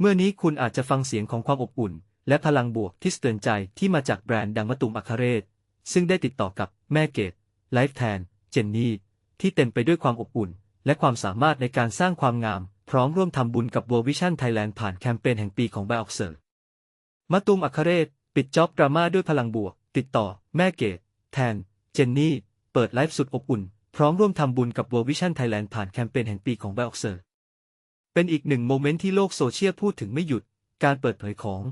เมื่อนี้คุณอาจจะฟังเสียงของความอบอุ่น และพลังบวกที่สเตือนใจที่มาจากแบรนด์ดังมะตุมอัคาเรศ ซึ่งได้ติดต่อกับแม่เกดไลฟ์แทน เจนนี่ ที่เต็มไปด้วยความอบอุ่น และความสามารถในการสร้างความงาม พร้อมร่วมทำบุญกับ World Vision Thailand ผ่านแคมเปญแห่งปีของ b i o x e r มะตุมอัคาเรศ ปิดจ็อบดราม่าด้วยพลังบวก ติดต่อ แม่เกดแทน เจนนี่ เปิดไลฟ์สุดอบอุ่น พร้อมร่วมทำบุญกับ World Vision Thailand ผ่านแคมเปญแห่งปีของ b i o x e r เป็นอีกหนึ่งโมเมนต์ที่โลกโซเชียลพูดถึงไม่หยุด การเปิดเผยของ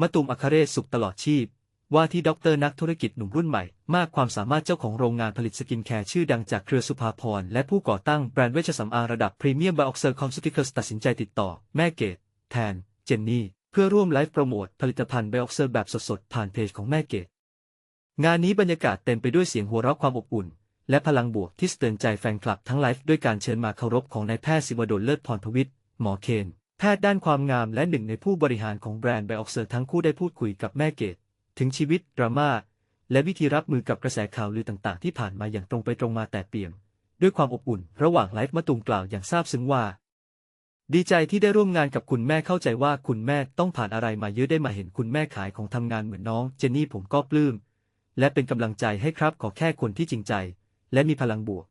มะตุมอัคาเรศสุขตลอดชีพ ว่าที่ด็อกเตอร์นักธุรกิจหนุ่มรุ่นใหม่ มากความสามารถเจ้าของโรงงานผลิตสกินแคร์ชื่อดังจากเครือสุภาพรและผู้ก่อตั้งแบรนด์เวชสำอางระดับพรีเมียมไบออกเซอร์คอมซูติคลตัดสินใจติดต่อ แม่เกดแทน เจนนี่ เพื่อร่วมไลฟ์โปรโมทผลิตภัณฑ์ไบออกเซอร์แบบสดๆผ่านเพจของแม่เกดงานนี้บรรยากาศเต็มไปด้วยเสียงหัวเราะความอบอุ่น และพลังบวกที่สเตือนใจแฟนคลับทั้งไลฟ์ด้วยการเชิญมาเคารพของนายแพทย์ศิวดลเลิศพรทวิทย์ หมอเคน แพทย์ด้านความงามและหนึ่งในผู้บริหารของแบรนด์ไบออกเซอร์ทั้งคู่ได้พูดคุยกับแม่เกดถึงชีวิตดราม่าและวิธีรับมือกับกระแสข่าวลือต่างๆ ที่ผ่านมาอย่างตรงไปตรงมาแต่เปี่ยม ด้วยความอบอุ่น ระหว่างไลฟ์มะตุมกล่าวอย่างซาบซึ้งว่า ดีใจที่ได้ร่วมงานกับคุณแม่เข้าใจว่าคุณแม่ต้องผ่านอะไรมาเยอะได้มาเห็นคุณแม่ขายของทำงานเหมือนน้อง เจนนี่ผมก็ปลื้มและเป็นกำลังใจให้ครับขอแค่คนที่จริงใจ และมีพลังบวก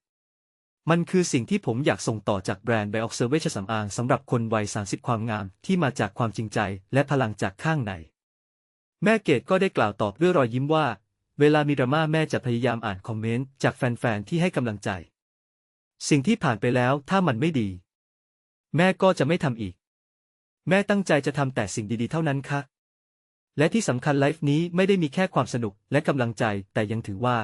มันคือสิ่งที่ผมอยากส่งต่อจากแบรนด์ไบออกเซอร์เวชสำอางสำหรับคนวัย 30 ความงามที่มาจากความจริงใจและพลังจากข้างใน แม่เกดก็ได้กล่าวตอบด้วยรอยยิ้มว่า เวลามีดราม่าแม่จะพยายามอ่านคอมเมนต์จากแฟนๆที่ให้กำลังใจ สิ่งที่ผ่านไปแล้วถ้ามันไม่ดี แม่ก็จะไม่ทำอีก แม่ตั้งใจจะทำแต่สิ่งดีๆ เท่านั้นค่ะ และที่สำคัญไลฟ์นี้ไม่ได้มีแค่ความสนุกและกำลังใจแต่ยังถือว่า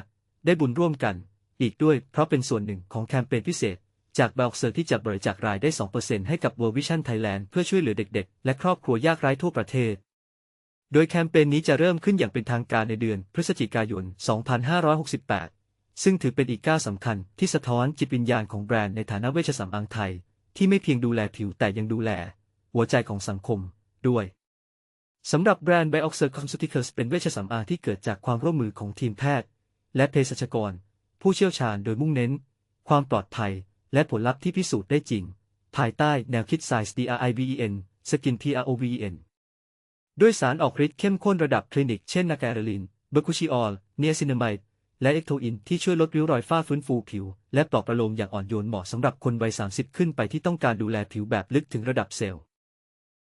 ได้บุญร่วมกัน อีกด้วยเพราะเป็นส่วนหนึ่งของแคมเปญพิเศษ จากบ o อกเซอร์ที่จะบริจาครายได้ 2%ให้กับ World Vision Thailand เพื่อช่วยเหลือเด็กๆ และครอบครัวยากไร้ทั่วประเทศ โดยแคมเปญนี้จะเริ่มขึ้นอย่างเป็นทางการในเดือนพฤศจิกายน 2568 ซึ่งถือเป็นอีกก้าวสำคัญที่สะท้อนจิตวิญญาณของแบรนด์ในฐานะเวชสำอางไทย ที่ไม่เพียงดูแลผิวแต่ยังดูแล หัวใจของสังคม ด้วยสำหรับแบรนด์ Bioxer Cosmeceuticals เป็นเวชสำอางที่เกิดจากความร่วมมือของทีมแพทย์ และเภสัชกร ผู้เชี่ยวชาญโดยมุ่งเน้น ความปลอดภัย และผลลัพธ์ที่พิสูจน์ได้จริง ภายใต้แนวคิด Science DRIVEN Skin PROVEN ด้วยสารออกฤทธิ์เข้มข้นระดับคลินิกเช่นนากเรลินเบอร์คูชิออลเนียซินามายและเอ็กโทอินที่ช่วยลดริ้วรอยฝ้าฟื้นฟูผิว และปลอบประโลมอย่างอ่อนโยนเหมาะสำหรับคนวัย 30 ขึ้นไปที่ต้องการดูแลผิวแบบลึกถึงระดับเซลล์